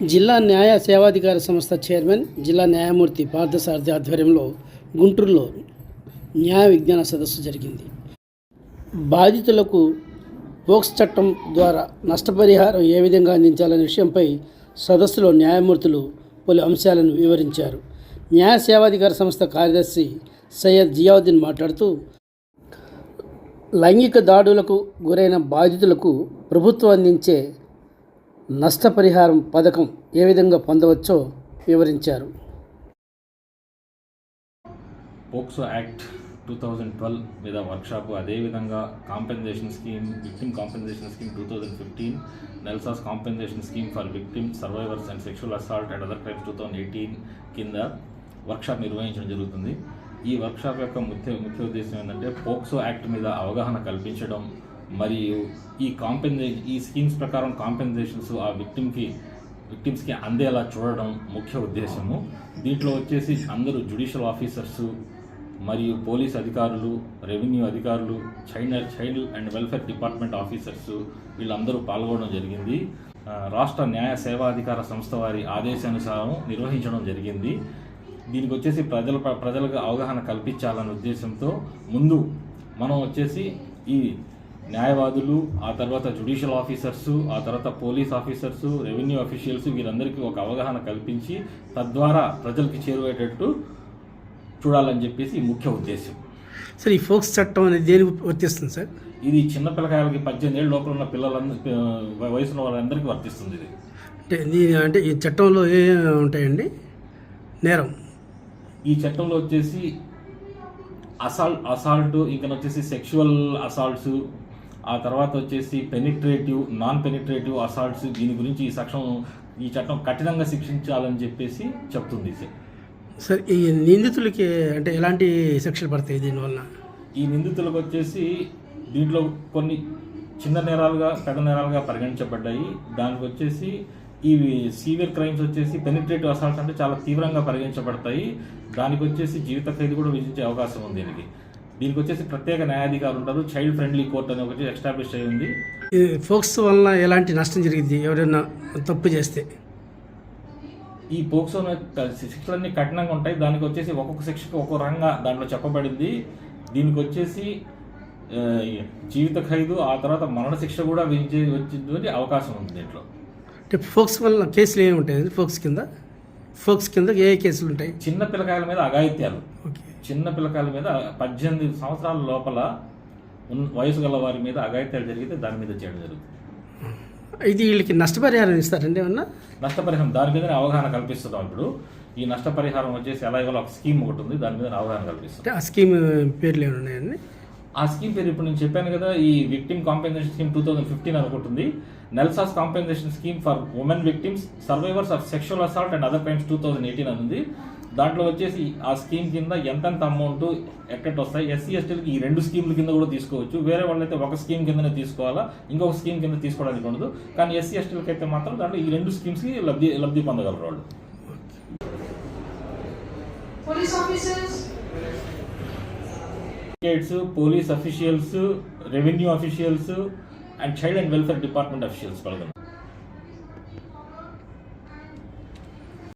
జిల్లా న్యాయ సేవాధికార సంస్థ చైర్మన్ జిల్లా న్యాయమూర్తి పార్థసారథి ఆధ్వర్యంలో గుంటూరులో న్యాయ విజ్ఞాన సదస్సు జరిగింది. బాధితులకు పోక్స్ చట్టం ద్వారా నష్టపరిహారం ఏ విధంగా అందించాలనే విషయంపై సదస్సులో న్యాయమూర్తులు పలు అంశాలను వివరించారు. న్యాయ సేవాధికార సంస్థ కార్యదర్శి సయ్యద్ జియావుద్దీన్ మాట్లాడుతూ లైంగిక దాడులకు గురైన బాధితులకు ప్రభుత్వం అందించే నష్టపరిహారం పథకం ఏ విధంగా పొందవచ్చో వివరించారు. POCSO act two thousand twelve మీద వర్క్షాప్ అదేవిధంగా compensation scheme victim compensation scheme two thousand fifteen NALSA's compensation scheme for victim survivors and sexual assault and other crimes two thousand eighteen కింద వర్క్షాప్ నిర్వహించడం జరుగుతుంది. ఈ వర్క్షాప్ యొక్క ముఖ్య ముఖ్య ఉద్దేశం ఏంటంటే పోక్సో యాక్ట్ మీద అవగాహన కల్పించడం మరియు ఈ కాంపెన్సే ఈ స్కీమ్స్ ప్రకారం కాంపెన్సేషన్స్ ఆ విక్టిమ్కి విక్టిమ్స్కి అందేలా చూడడం ముఖ్య ఉద్దేశము. దీంట్లో వచ్చేసి అందరూ జుడిషియల్ ఆఫీసర్స్ మరియు పోలీస్ అధికారులు రెవెన్యూ అధికారులు child child and welfare department officers వీళ్ళందరూ పాల్గొనడం జరిగింది. రాష్ట్ర న్యాయ సేవాధికార సంస్థ వారి ఆదేశానుసారం నిర్వహించడం జరిగింది. దీనికి వచ్చేసి ప్రజల ప్రజలకు అవగాహన కల్పించాలనే ఉద్దేశంతో ముందు మనం వచ్చేసి ఈ న్యాయవాదులు ఆ తర్వాత జుడిషియల్ ఆఫీసర్స్ ఆ తర్వాత పోలీస్ ఆఫీసర్స్ రెవెన్యూ అఫీషియల్స్ వీరందరికీ ఒక అవగాహన కల్పించి తద్వారా ప్రజలకి చేరువేటట్టు చూడాలని చెప్పేసి ఈ ముఖ్య ఉద్దేశం. సార్ ఈ ఫోక్స్ చట్టం అనేది దేనికి వర్తిస్తుంది సార్? ఇది చిన్న పిల్లకాయలకి పద్దెనిమిది ఏళ్ళ లోపల ఉన్న పిల్లలందరి వయసున్న వాళ్ళందరికీ వర్తిస్తుంది ఇది. అంటే దీని అంటే ఈ చట్టంలో ఏ ఉంటాయండి? నేరం. ఈ చట్టంలో వచ్చేసి అసాల్ట్ అసాల్ట్ ఇంకా వచ్చేసి సెక్షువల్ అసాల్ట్స్ ఆ తర్వాత వచ్చేసి పెనిట్రేటివ్ నాన్ పెనిట్రేటివ్ అసాల్ట్స్ దీని గురించి ఈ సెక్షన్ ఈ చట్టం కఠినంగా శిక్షించాలని చెప్పేసి చెప్తుంది సార్. సార్ ఈ నిందితులకి అంటే ఎలాంటి శిక్షలు పడతాయి దీనివల్ల? ఈ నిందితులకు వచ్చేసి దీంట్లో కొన్ని చిన్న నేరాలుగా పెద్ద నేరాలుగా పరిగణించబడ్డాయి. దానికి వచ్చేసి ఇవి సీవియర్ క్రైమ్స్ వచ్చేసి పెనిట్రేటివ్ అసాల్ట్స్ అంటే చాలా తీవ్రంగా పరిగణించబడతాయి. దానికి వచ్చేసి జీవిత ఖైదు కూడా విధించే అవకాశం ఉంది దీనికి. దీనికి వచ్చేసి ప్రత్యేక న్యాయాధికారులు ఉంటారు చైల్డ్ ఫ్రెండ్లీ కోర్ట్ అని ఒకటి ఎస్టాబ్లిష్ అయ్యి ఉంది. ఫోక్స్ వల్ల ఎలాంటి నష్టం జరిగింది ఎవరైనా తప్పు చేస్తే. ఈ పోక్సో శిక్షలన్నీ కఠినంగా ఉంటాయి. దానికి వచ్చేసి ఒక్కొక్క శిక్షకు ఒక్కొక్క రంగా దాంట్లో చెప్పబడింది. దీనికి వచ్చేసి జీవిత ఖైదు ఆ తర్వాత మరణ శిక్ష కూడా విధించే వచ్చింది అవకాశం ఉంది దీంట్లో. అంటే ఫోక్స్ వల్ల కేసులు ఏమి ఉంటాయి? ఫోక్స్ కింద? ఫోక్స్ కింద ఏ కేసులు ఉంటాయి? చిన్న పిల్లకాయల మీద అఘాయిత్యాలు. ఓకే. చిన్న పిల్లకాయల మీద పద్దెనిమిది సంవత్సరాల లోపల వయసు గల వారి మీద అఘాయిత్యాలు జరిగితే దాని మీద చేయడం జరుగుతుంది. ఇది వీళ్ళకి నష్టపరిహారం ఇస్తారండి ఏమన్నా? నష్టపరిహారం దాని మీద అవగాహన కల్పిస్తున్నాం ఇప్పుడు. ఈ నష్టపరిహారం వచ్చేసి ఎలా ఇవ్వాలో ఒక స్కీమ్ ఒకటి ఉంది దాని మీద అవగాహన కల్పిస్తాం అంటే ఆ స్కీమ్ పేర్లు ఏమైనా ఉన్నాయండి? ఆ స్కీమ్ పేరు ఇప్పుడు నేను చెప్పాను కదా ఈ victim compensation scheme two thousand fifteen అనుకుంటుంది. NALSA's compensation scheme for women victims survivors of sexual assault and other crimes two thousand eighteen అని ఉంది దాంట్లో వచ్చేసి ఆ స్కీమ్ కింద ఎంతెంత అమౌంట్ ఎక్కడ వస్తాయి? ఎస్సీ ఎస్టీలకి ఈ రెండు స్కీమ్ల కింద కూడా తీసుకోవచ్చు. వేరే వాళ్ళైతే ఒక స్కీమ్ కిందనే తీసుకోవాలా? ఇంకొక స్కీమ్ కింద తీసుకోవడానికి ఉండదు. కానీ ఎస్సీ ఎస్టీలకి అయితే మాత్రం దాంట్లో ఈ రెండు స్కీమ్స్కి లబ్ధి లబ్ధి పొందగలరు వాళ్ళు. Advocates police officials revenue officials and child and welfare department officials పాల్గొన్నారు